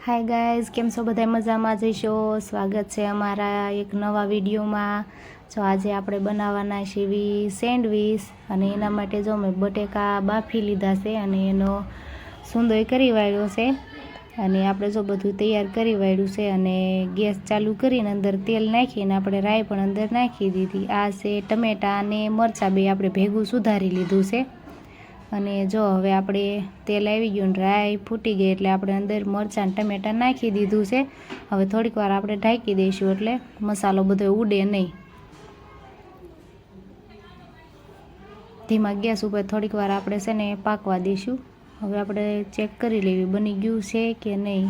Hi guys કેમ છો બધા? મજામાં જઈશો? સ્વાગત છે અમારા એક નવા વિડીયોમાં. જો આજે આપણે બનાવવાના સીવી સેન્ડવીચ અને એના માટે જો મેં બટેકા બાફી લીધા છે અને એનો સુંદોય કરી વાળ્યો છે. અને આપણે જો બધું તૈયાર કરી વાળ્યું છે અને ગેસ ચાલુ કરીને અંદર તેલ નાખીને આપણે રાઈ પણ અંદર નાખી દીધી. આ છે ટમેટાં અને મરચાં બે આપણે ભેગું સુધારી લીધું છે. અને જો હવે આપણે તેલ આવી ગયું રાઈ ફૂટી ગઈ એટલે આપણે અંદર મરચાં ટમેટાં નાખી દીધું છે. હવે થોડીક વાર આપણે ઢાંકી દઈશું એટલે મસાલો બધો ઉડે નહીં. ધીમા ગેસ ઉપર થોડીક વાર આપણે છે ને પાકવા દઈશું. હવે આપણે ચેક કરી લેવી બની ગયું છે કે નહીં.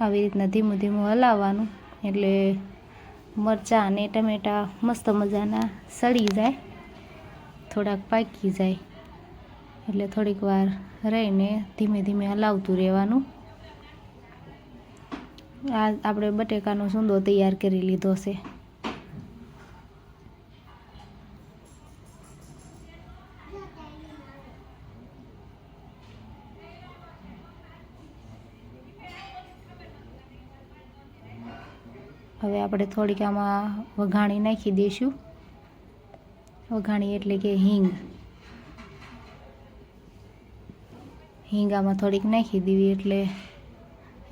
આવી રીતના ધીમું ધીમું હલાવવાનું એટલે મરચાં અને ટમેટાં મસ્ત મજાના સડી જાય. થોડાક પાકી જાય. એટલે થોડીક વાર રહીને ધીમે ધીમે હલાવતું રહેવાનું. આ આપણે બટેકાનો સૂંદો તૈયાર કરી લીધો છે. હવે આપણે થોડીક આમાં વઘાણી નાખી દઈશું. વઘાણી એટલે કે હિંગ. હિંગામાં થોડીક નાખી દેવી એટલે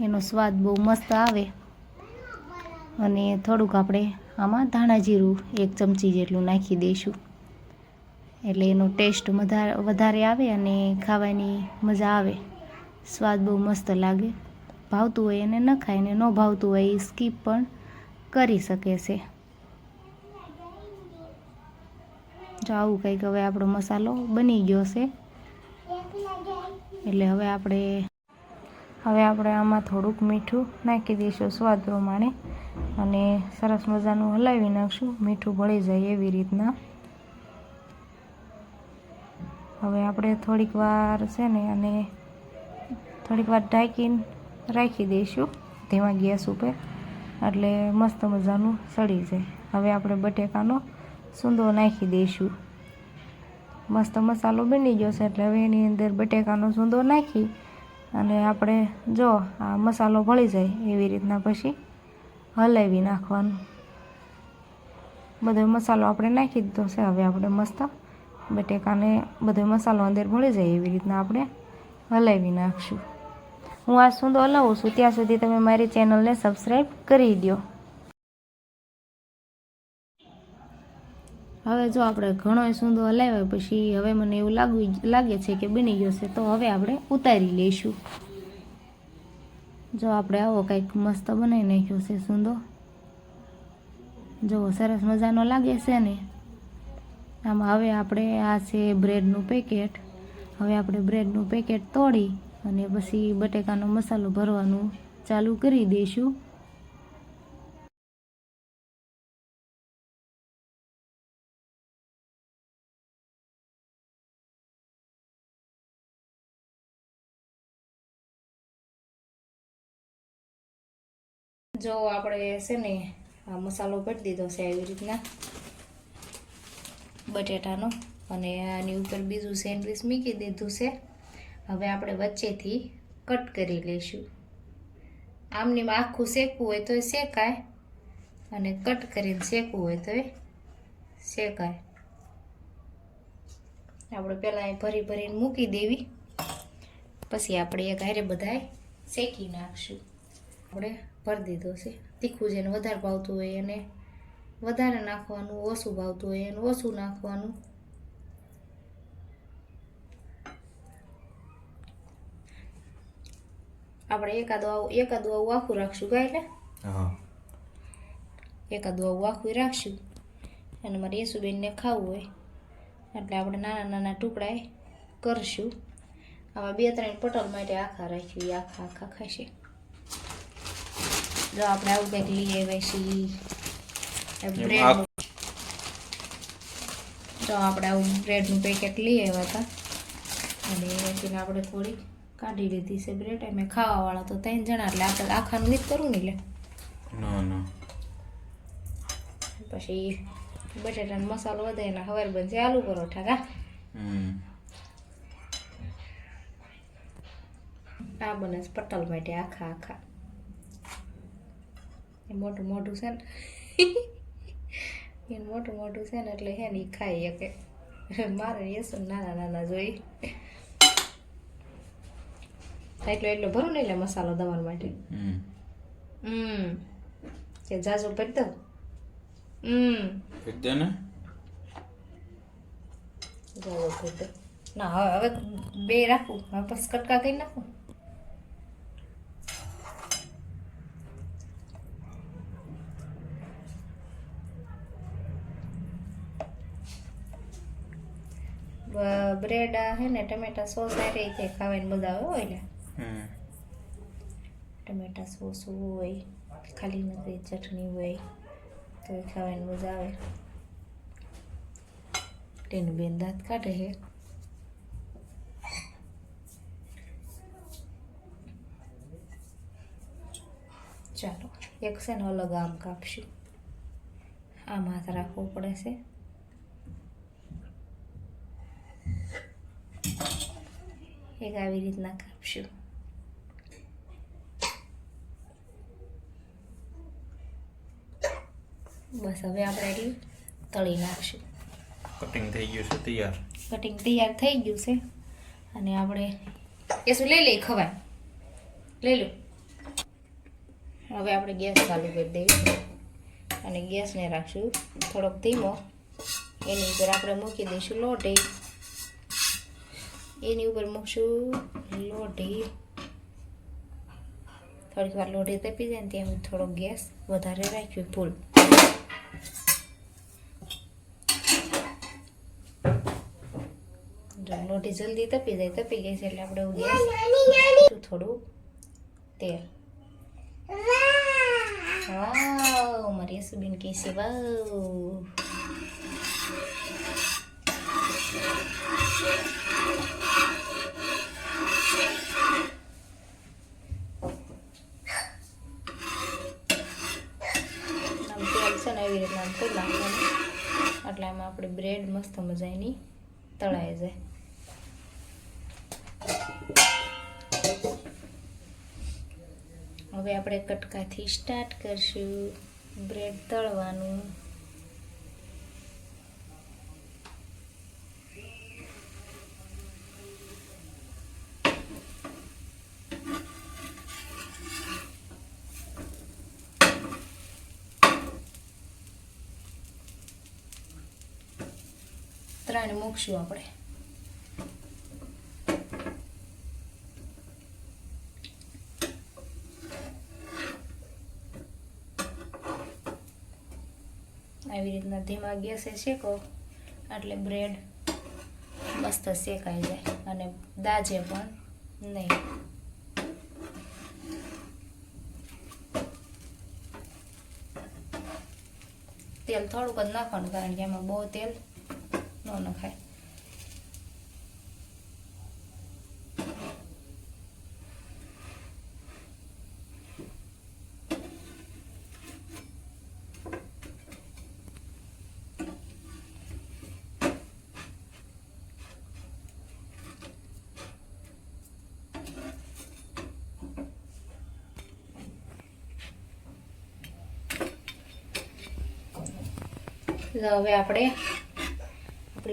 એનો સ્વાદ બહુ મસ્ત આવે. અને થોડુંક આપણે આમાં ધાણા જીરું એક ચમચી જેટલું નાખી દઈશું. એટલે એનો ટેસ્ટ વધારે આવે અને ખાવાની મજા આવે. સ્વાદ બહુ મસ્ત લાગે. ભાવતું હોય એને ન ખાય ને ન ભાવતું હોય એ સ્કીપ પણ કરી શકે છે. જો આવું કંઈક હવે આપણો મસાલો બની ગયો છે. એટલે હવે આપણે હવે આપણે આમાં થોડુંક મીઠું નાખી દઈશું સ્વાદ પ્રમાણે અને સરસ મજાનું હલાવી નાખશું. મીઠું ભળી જાય એવી રીતના. હવે આપણે થોડીક વાર છે ને અને થોડીક વાર ઢાંકીને રાખી દઈશું ધીમા ગેસ ઉપર. એટલે મસ્ત મજાનું સડી જાય. હવે આપણે બટેકાનો સૂંદો નાખી દઈશું. મસ્ત મસાલો બની ગયો છે એટલે હવે એની અંદર બટેકાનો સૂંદો નાખી અને આપણે જો આ મસાલો ભળી જાય એવી રીતના પછી હલાવી નાખવાનું. બધો મસાલો આપણે નાખી દીધો છે, હવે આપણે મસ્ત બટેકાને બધો મસાલો અંદર ભળી જાય એવી રીતના આપણે હલાવી નાખશું. હું આ સૂંદો હલાવું છું, ત્યાં સુધી તમે મારી ચેનલને સબસ્ક્રાઈબ કરી દો હવે જો આપણે ઘણો સૂંદો હલાવ્યો પછી હવે મને એવું લાગુ લાગે છે કે બની ગયો છે તો હવે આપણે ઉતારી લઈશું. જો આપણે આવો કંઈક મસ્ત બનાવી નાખ્યો છે સૂંદો. જો સરસ મજાનો લાગે છે ને, આમાં હવે આપણે આ છે બ્રેડનું પેકેટ. હવે આપણે બ્રેડનું પેકેટ તોડી અને પછી બટેકાનો મસાલો ભરવાનું ચાલુ કરી દઈશું. જો આપણે છે ને, આ મસાલો ભરી દીધો છે એવી રીતના. બટેટાનો અને આની ઉપર બીજું સેન્ડવીચ મૂકી દીધું છે. હવે આપણે વચ્ચેથી કટ કરી લઈશું. આમની આખું શેકવું હોય તો એ શેકાય અને કટ કરીને શેકવું હોય તો એ શેકાય. આપણે પહેલાં એ ભરી ભરીને મૂકી દેવી. પછી આપણે એક હારે બધાએ શેકી નાખશું. આપણે ભરી દીધો છે. તીખું જેને વધારે ભાવતું હોય એને. વધારે નાખવાનું ઓછું ભાવતું હોય એને ઓછું નાખવાનું. આપણે એકાદો આવું એકાદો આવું આખું રાખશું ગાય ને? એકાદો આવું આખું રાખશું. અને મારે યેસુબેનને ખાવું હોય. એટલે આપણે નાના નાના ટુકડા કરશું. આવા બે ત્રણ પટલ માટે આખા રાખ્યું એ આખા આખા ખાશે. જો આપણે આવું કંઈક લઈએ આવ્યા બ્રેડ જો આપણે આવું બ્રેડનું પેકેટ લઈ આવ્યા હતા અને એનાથી આપણે થોડી કાઢી લીધી છે બ્રેડ એમ ખાવાવાળા તો ત્રણ જણા એટલે આપણે આખાનું નહીં કરવું ને એટલે. પછી બટેટાનો મસાલો વધે એના ખબર બનશે આલુ પરોઠા કા? આ બને પટલ માટે આખા આખા. એ મોટું મોટું છે ને. એ મોટું મોટું છે ને એટલે હે ને ઈ ખાઈ શકે. મારે એસો નાના નાના જોઈ એટલો એટલો ભરું ને એટલે મસાલો દવાન માટે. હમ. હમ. કે જાજો દઉં? હમ. દે ને. જાજો પડી દઉં. ના હવે હવે બે રાખું. હવે પછી કટકા કરી નાખું. બ્રેડ હે ને ટમેટા સોસ આ રીતે ખાવાની મજા આવે હોય હમ. ટમેટા સોસ હોય ખાલી નથી ચટણી હોય તો ખાવાની મજા આવે. તેનું બેન દાંત કાઢે છે ચાલો એક છે ને અલગ આમ કાપશું. આમ હાથ રાખવો પડે છે. એક આવી રીતના કાપશું. બસ હવે આપણે એટલું તળી નાખશું. કટિંગ થઈ ગયું છે તૈયાર? કટિંગ તૈયાર થઈ ગયું છે. અને આપણે શું લઈ લઈ ખવાય. લઈ લો. હવે આપણે ગેસ ચાલુ કરી દઈશું. અને ગેસને રાખશું થોડોક ધીમો. એની ઉપર આપણે મૂકી દઈશું લોટી. એની ઉપર મૂકશું. લોટી થોડીક વાર લોટી તપી જાય ને ત્યાં થોડોક ગેસ વધારે રાખ્યું, ફૂલ. લોઢી જલ્દી તપી જાય, તપી ગઈ છે એટલે આપણે ગેસ થોડું તેલ. વાવ, મારી યશુબેન કહે છે, વાવ આમ તેલ છે ને એવી રીતના કરી નાખવાનું. એટલે એમાં આપણે બ્રેડ મસ્ત મજાની તળાઈ જાય હવે આપણે કટકાથી સ્ટાર્ટ કરશું. બ્રેડ તળવાનું. ત્રણ મૂકશું આપણે. આવી રીતના ધીમા ગેસે શેકો એટલે બ્રેડ મસ્ત શેકાઈ જાય અને દાજે પણ નહીં. તેલ થોડુંક જ નાખવાનું કારણ કે એમાં બહુ તેલ ન નખાય હવે આપણે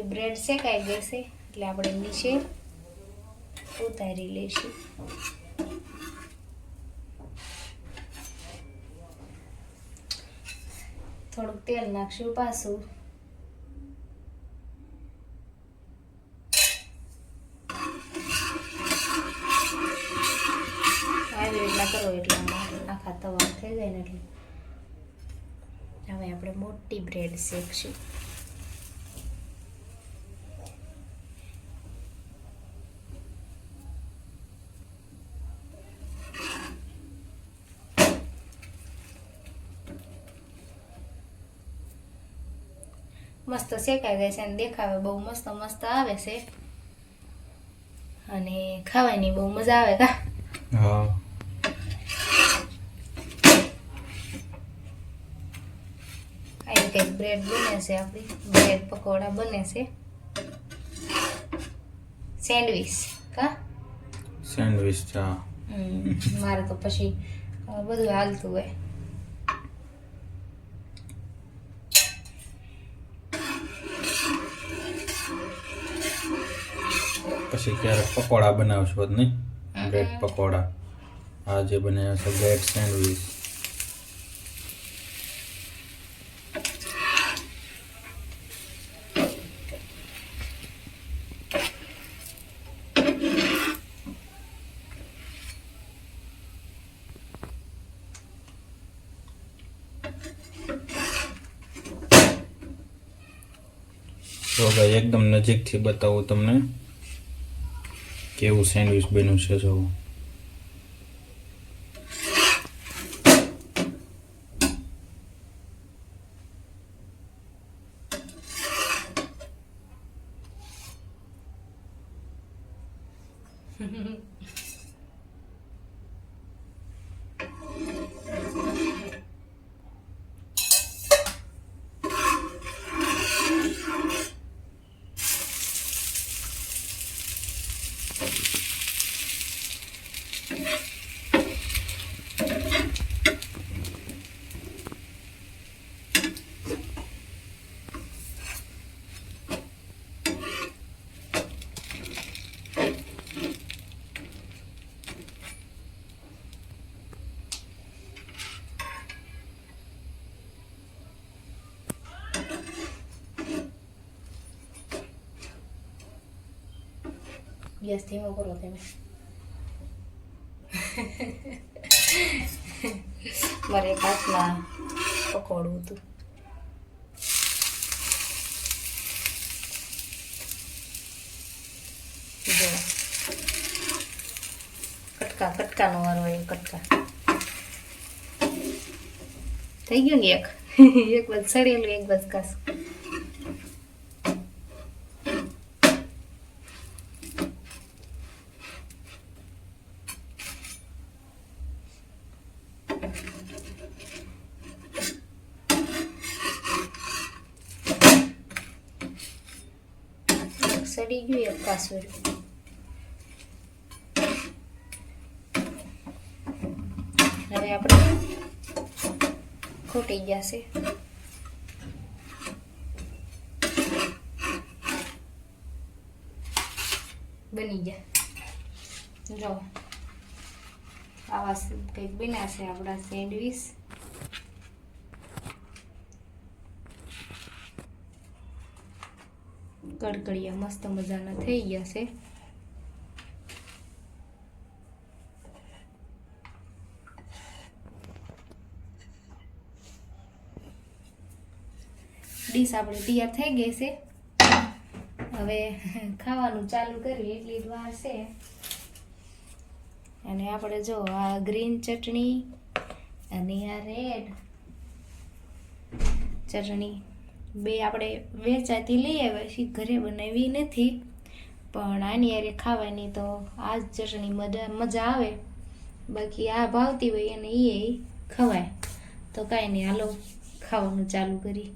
આપણી બ્રેડ શેકાઈ ગઈ છે, એટલે આપણે નીચે ઉતારી લઈશું. થોડુંક તેલ નાખશું પાછું. આવી રીતના કરો એટલે આખા તવા થઈ જાય ને એટલે. હવે આપણે મોટી બ્રેડ શેકશું. મસ્ત શેકાઈ જાય છે અને દેખાવે બહુ મસ્ત મસ્ત આવે છે. અને ખાવાની બહુ મજા આવે કા? હા. આવી કંઈક બ્રેડ બને છે આપણી બ્રેડ પકોડા બને છે. સેન્ડવિચ કા? સેન્ડવિચ ચા મારે તો પછી બધું હાલતું હોય. પછી ક્યારેક પકોડા બનાવશો જ નહીં? હમ. બ્રેડ પકોડા. આ જે બનાવ્યા છે બ્રેડ સેન્ડવિચ તો ભાઈ એકદમ નજીકથી બતાવું તમને. કેવું સેન્ડવિચ બન્યું છે જો? ગેસ ધીમો કરો તમે મારે કાચમાં પકોડું હતું જો કટકા કટકાનો વારો એ કટકા થઈ ગયું ને એક એક બાદ સડેલું એક બાદ કાસ એક સડી ગયું હવે આપણે ખોટી જશે બની ગયા. જો આવા કંઈક બન્યા છે આપણા સેન્ડવીચ કડકડિયા, મસ્ત મજાના થઈ ગયા છે. ડીશ આપણે તૈયાર થઈ ગઈ છે. હવે ખાવાનું ચાલુ કરીએ, એટલી જ વાર છે. અને આપણે જો આ ગ્રીન ચટણી અને આ રેડ ચટણી બે આપણે વેચાતી લઈ આવ્યા છીએ ઘરે બનાવી નથી. પણ આની હારે ખાવાની તો આ જ ચટણી મજા મજા આવે. બાકી આ ભાવતી હોય અને એ ખવાય. તો કાંઈ નહીં, હાલો, ખાવાનું ચાલુ કરી